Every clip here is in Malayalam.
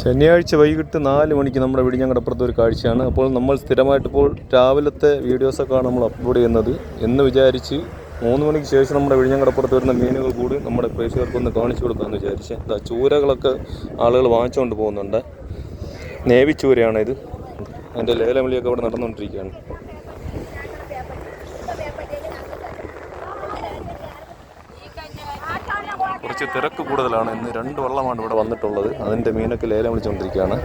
ശനിയാഴ്ച വൈകിട്ട് നാല് മണിക്ക് നമ്മുടെ വിടിഞ്ഞങ്ങടപ്പുറത്ത് ഒരു കാഴ്ചയാണ്. അപ്പോൾ നമ്മൾ സ്ഥിരമായിട്ട് ഇപ്പോൾ രാവിലത്തെ വീഡിയോസൊക്കെയാണ് നമ്മൾ അപ്ലോഡ് ചെയ്യുന്നത്. എന്ന് വിചാരിച്ച് മൂന്ന് മണിക്ക് ശേഷം നമ്മുടെ വിഴിഞ്ഞങ്ങടപ്പുറത്ത് വരുന്ന മീനുകൾ കൂടി നമ്മുടെ പ്രേക്ഷകർക്കൊന്ന് കാണിച്ചു കൊടുക്കാമെന്ന് വിചാരിച്ച്. ഇതാ ചൂരകളൊക്കെ ആളുകൾ വാങ്ങിച്ചുകൊണ്ട് പോകുന്നുണ്ട്. നേവി ഇത് അതിന്റെ ലേലമിളിയൊക്കെ അവിടെ നടന്നുകൊണ്ടിരിക്കുകയാണ്. കുറച്ച് തിരക്ക് കൂടുതലാണ്. ഇന്ന് രണ്ട് വള്ളമാണ് ഇവിടെ വന്നിട്ടുള്ളത്. അതിന്റെ മീനൊക്കെ ലേലം വിളിച്ചുകൊണ്ടിരിക്കുകയാണ്.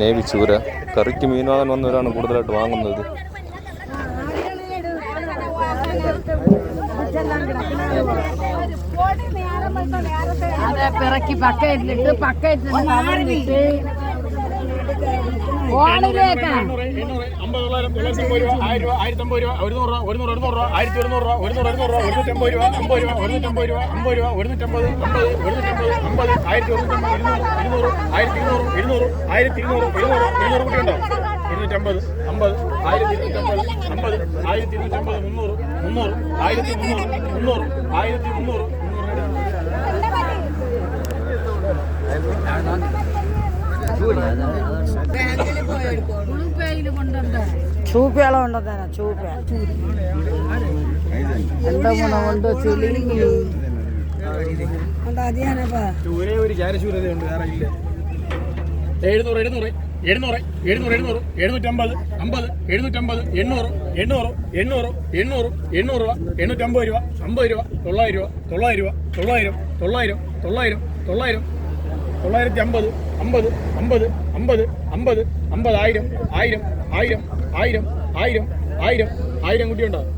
നേവി ചൂര. കറിക്ക് മീൻ വാങ്ങാൻ വന്നവരാണ് കൂടുതലായിട്ട് വാങ്ങുന്നത്. പിറക്കി കവറിലിട്ട് ഫോണിലേക്ക് അമ്പത് തൊള്ളായിരം തൊള്ളായിരത്തി അമ്പത് രൂപ ആയിരം രൂപ ആയിരത്തി അമ്പത് രൂപ ഒരുന്നൂറ് രൂപ ഒരുന്നൂറ് ഒരുന്നൂറ് രൂപ ആയിരത്തി ഒരുന്നൂറ് രൂപ ഒരുന്നൂറ് ഒരുന്നൂറ് രൂപ ഒരുന്നൂറ്റമ്പത് രൂപ അമ്പത് രൂപ ഒരുന്നൂറ്റമ്പത് രൂപ അമ്പത് രൂപ ഒരുന്നൂറ്റമ്പത് അമ്പത് ഒരുന്നൂറ്റമ്പത് അമ്പത് ആയിരത്തി ഇരുന്നൂറ് ആയിരത്തി ഇരുന്നൂറ് ഇരുന്നൂറ് ആയിരത്തി ഇരുന്നൂറ് ഇരുന്നൂറ് ആയിരത്തി ഇരുന്നൂറ്റമ്പത് മുന്നൂറ് മുന്നൂറ് ആയിരത്തി മുന്നൂറ് മുന്നൂറ് മുന്നൂറ് చూపేలా ఉండదు ఆయన చూపే ఎంత మన കൊണ്ട് ചിലിങ്ങി అది అనపా ഒരേ ഒരു ചാരശൂരതയുണ്ട് വേറെ ഇല്ല എഴുന്നൂറ് എഴുന്നൂറ് എഴുന്നൂറ് എഴുന്നൂറ് എഴുന്നൂറ് എഴുന്നൂറ്റമ്പത് അമ്പത് എഴുന്നൂറ്റമ്പത് എണ്ണൂറ് എണ്ണൂറ് എണ്ണൂറ് എണ്ണൂറ് എണ്ണൂറ് രൂപ എണ്ണൂറ്റമ്പത് രൂപ അമ്പത് രൂപ തൊള്ളായിരം രൂപ തൊള്ളായിരം രൂപ തൊള്ളായിരം തൊള്ളായിരം തൊള്ളായിരം തൊള്ളായിരം തൊള്ളായിരത്തി അമ്പത് അമ്പത് അമ്പത് അമ്പത് അമ്പത് അമ്പതായിരം ആയിരം ആയിരം ആയിരം ആയിരം ആയിരം ആയിരം കുട്ടിയുണ്ടോ ശരി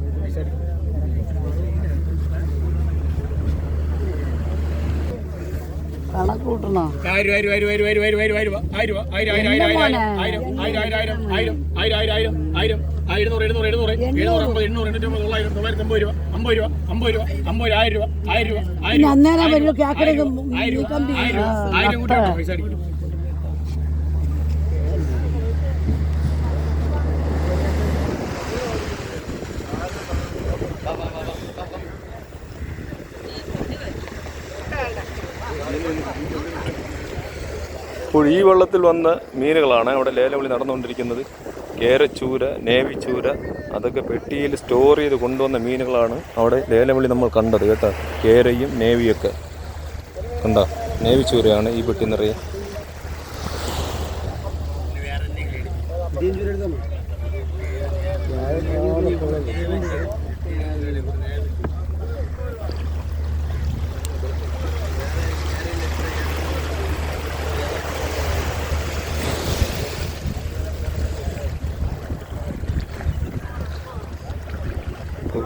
കണക്ക് കൂട്ടണോ ആയിരം ആയിരം ആയിരം ആയിരം ആയിരം ആയിരം ആയിരം ആയിരം ആയിരം ആയിരം ആയിരം ആയിരം ആയിരം ആയിരം ആയിരം ആയിരം ആയിരം ആയിരം ആയിരം എഴുന്നൂറ് ആയിരം ആയിരം ആയിരം അമ്പത് എണ്ണൂറ് എണ്ണൂറ്റമ്പത് തൊള്ളായിരം തൊള്ളായിരത്തി അമ്പത് രൂപ അമ്പത് രൂപ അമ്പത് രൂപ അമ്പത് ആയിരം രൂപ ആയിരം രൂപ ആയിരം രൂപ അന്നേരം ആയിരം വരും രൂപ, കേക്കടേക്ക് ആയിരം രൂപ. ആയിരം രൂപ, ആയിരം ഉണ്ടോ പൈസ അടിക്കും ഇപ്പോൾ ഈ വെള്ളത്തിൽ വന്ന മീനുകളാണ് അവിടെ ലേലവിളി നടന്നുകൊണ്ടിരിക്കുന്നത്. കേരച്ചൂര നേവിച്ചൂര അതൊക്കെ പെട്ടിയിൽ സ്റ്റോർ ചെയ്ത് കൊണ്ടുവന്ന മീനുകളാണ് അവിടെ ലേലവിളി നമ്മൾ കണ്ടത് കേട്ടോ. കേരയും നേവിയൊക്കെ. കണ്ടോ? നേവിച്ചൂരയാണ് ഈ പെട്ടി നിറയെ.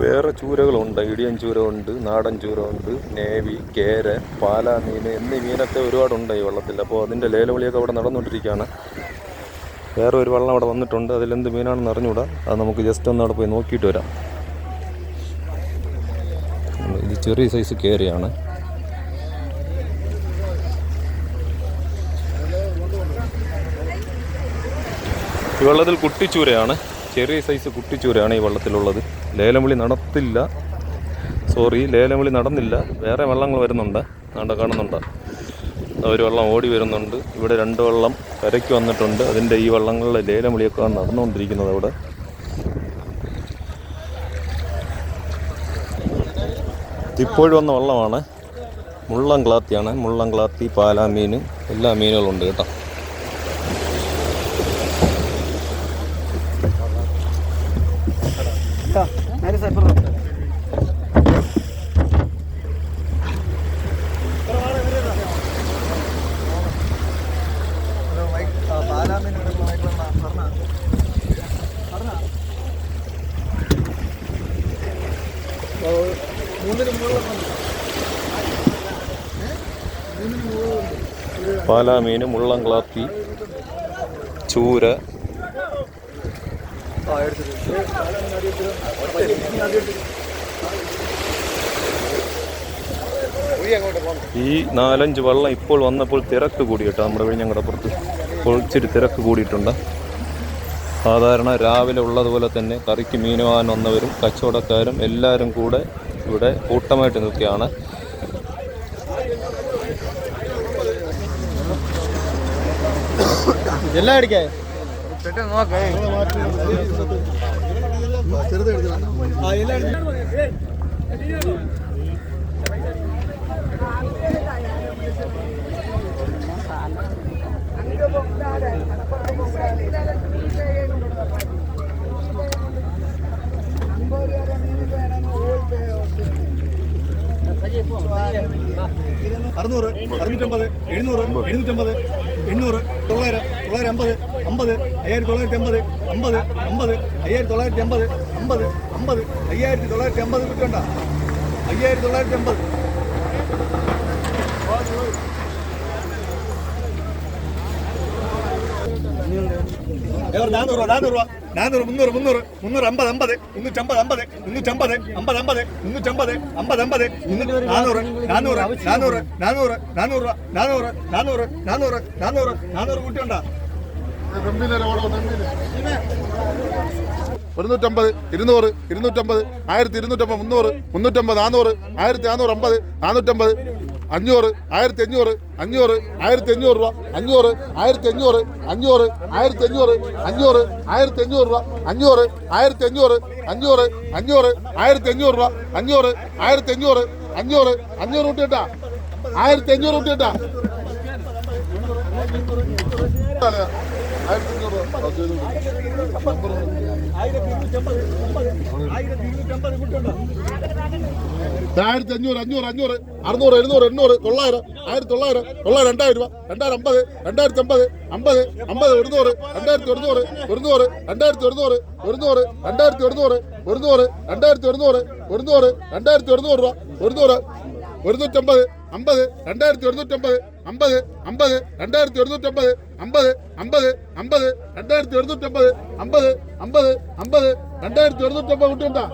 വേറെ ചൂരകളുണ്ട് ഇടിയൻ ചൂര ഉണ്ട് നാടൻ ചൂര ഉണ്ട് നേവി കേര പാല മീൻ എന്നീ മീനൊക്കെ ഒരുപാടുണ്ട് ഈ വെള്ളത്തിൽ. അപ്പോൾ അതിന്റെ ലേലവിളിയൊക്കെ അവിടെ നടന്നുകൊണ്ടിരിക്കുകയാണ്. വേറെ ഒരു വള്ളം അവിടെ വന്നിട്ടുണ്ട് അതിലെന്ത് മീനാണെന്ന് അറിഞ്ഞുകൂടാ. അത് നമുക്ക് ജസ്റ്റ് ഒന്ന് അവിടെ പോയി നോക്കിയിട്ട് വരാം. ഇത് ചെറിയ സൈസ് കേരയാണ്. ഈ വെള്ളത്തിൽ കുട്ടിച്ചൂരയാണ്. ചെറിയ സൈസ് കുട്ടിച്ചൂരാണ് ഈ വള്ളത്തിലുള്ളത്. ലേലം വിളി നടത്തില്ല. സോറി ലേലം വിളി നടന്നില്ല. വേറെ വള്ളങ്ങൾ വരുന്നുണ്ട്. നാണ്ട കാണുന്നുണ്ട്? ഒരു വള്ളം ഓടി വരുന്നുണ്ട്. ഇവിടെ രണ്ട് വള്ളം കരയ്ക്ക് വന്നിട്ടുണ്ട്. അതിന്റെ ഈ വള്ളങ്ങളിലെ ലേലം വിളിയൊക്കെ നടന്നുകൊണ്ടിരിക്കുന്നത് അവിടെ. ഇപ്പോഴും വന്ന വള്ളമാണ്. മുള്ളംക്ലാത്തിയാണ്. മുള്ളംക്ലാത്തി മുള്ളം ക്ലാത്തി പാലാ മീൻ എല്ലാ മീനുകളും हाँ मेरे सर പാലാമീൻ പാലാമീന് ചൂര ഈ നാലഞ്ച് വള്ളം ഇപ്പോൾ വന്നപ്പോൾ തിരക്ക് കൂടി കേട്ടോ നമ്മുടെ വിഴിഞ്ഞങ്കടപ്പുറത്ത് ഇപ്പോൾ ഇച്ചിരി തിരക്ക് കൂടിയിട്ടുണ്ട്. സാധാരണ രാവിലെ ഉള്ളതുപോലെ തന്നെ കറിക്ക് മീൻ വാങ്ങാൻ വന്നവരും കച്ചവടക്കാരും എല്ലാവരും കൂടെ ഇവിടെ കൂട്ടമായിട്ട് നിൽക്കുകയാണ്. എല്ലാം അടിക്കേ അറുന്നൂറ് അറുന്നൂറ്റമ്പത് എഴുന്നൂറ് എഴുന്നൂറ്റമ്പത് എണ്ണൂറ് തൊള്ളായിരം തൊള്ളായിരം അമ്പത് അമ്പത് അയ്യായിരത്തി തൊള്ളായിരത്തി അമ്പത് അമ്പത് അമ്പത് അയ്യായിരത്തി തൊള്ളായിരത്തി അമ്പത് അമ്പത് അമ്പത് അയ്യായിരത്തി തൊള്ളായിരത്തി അമ്പത് കിട്ടണ്ട അയ്യായിരത്തി തൊള്ളായിരത്തി അമ്പത് നാനൂറ് രൂപ നാനൂറ് രൂപ നാനൂറ് മുന്നൂറ് മുന്നൂറ് മുന്നൂറ് അമ്പത് അമ്പത് മുന്നൂറ്റമ്പത് അമ്പത് മുന്നൂറ്റമ്പത് അമ്പത് അമ്പത് മുന്നൂറ്റമ്പത് അമ്പത് അമ്പത് നാനൂറ് നാനൂറ് നാനൂറ് നാനൂറ് നാനൂറ് രൂപ നാനൂറ് നാനൂറ് നാനൂറ് നാനൂറ് നാനൂറ് കൂട്ടിയുണ്ടോ ഒരുന്നൂറ്റമ്പത് ഇരുന്നൂറ് ഇരുന്നൂറ്റമ്പത് ആയിരത്തി ഇരുന്നൂറ്റമ്പത് മുന്നൂറ് മുന്നൂറ്റമ്പത് നാനൂറ് ആയിരത്തി നാനൂറ് അമ്പത് നാനൂറ്റമ്പത് അഞ്ഞൂറ് ആയിരത്തി അഞ്ഞൂറ് അഞ്ഞൂറ് ആയിരത്തി അഞ്ഞൂറ് രൂപ അഞ്ഞൂറ് ആയിരത്തി അഞ്ഞൂറ് അഞ്ഞൂറ് ആയിരത്തി അഞ്ഞൂറ് അഞ്ഞൂറ് ആയിരത്തി അഞ്ഞൂറ് രൂപ അഞ്ഞൂറ് ആയിരത്തി അഞ്ഞൂറ് അഞ്ഞൂറ് അഞ്ഞൂറ് ആയിരത്തി അഞ്ഞൂറ് രൂപ അഞ്ഞൂറ് ആയിരത്തി അഞ്ഞൂറ് അഞ്ഞൂറ് അഞ്ഞൂറ് കൂട്ടിയിട്ടാ ആയിരത്തി അഞ്ഞൂറ് കൂട്ടിയിട്ടാ ആയിരത്തി അഞ്ഞൂറ് അഞ്ഞൂറ് അഞ്ഞൂറ് അറുന്നൂറ് എഴുന്നൂറ് എണ്ണൂറ് തൊള്ളായിരം ആയിരത്തി തൊള്ളായിരം തൊള്ളായിരം രണ്ടായിരം രൂപ രണ്ടായിരം അമ്പത് രണ്ടായിരത്തി അമ്പത് അമ്പത് അമ്പത് ഒരുന്നൂറ് രണ്ടായിരത്തി ഒരുന്നൂറ് ഒരുന്നൂറ് രണ്ടായിരത്തി ഒരുന്നൂറ് ഒരുന്നൂറ് രണ്ടായിരത്തി ഒരുന്നൂറ് ഒരുന്നൂറ് രണ്ടായിരത്തി ഒരുന്നൂറ് ഒരുന്നൂറ് രണ്ടായിരത്തി ഒരുന്നൂറ് രൂപ ഒരുന്നൂറ് ഒരുന്നൂറ്റമ്പത് അമ്പത് രണ്ടായിരത്തി ഒരുന്നൂറ്റമ്പത് അമ്പത് അമ്പത് രണ്ടായിരത്തി ഒരുന്നൂറ്റമ്പത് അമ്പത് അമ്പത് അമ്പത് രണ്ടായിരത്തി ഒരുന്നൂറ്റമ്പത് അമ്പത് അമ്പത് അമ്പത് രണ്ടായിരത്തി ഒരുന്നൂറ്റമ്പത് കുട്ടിയുണ്ടോ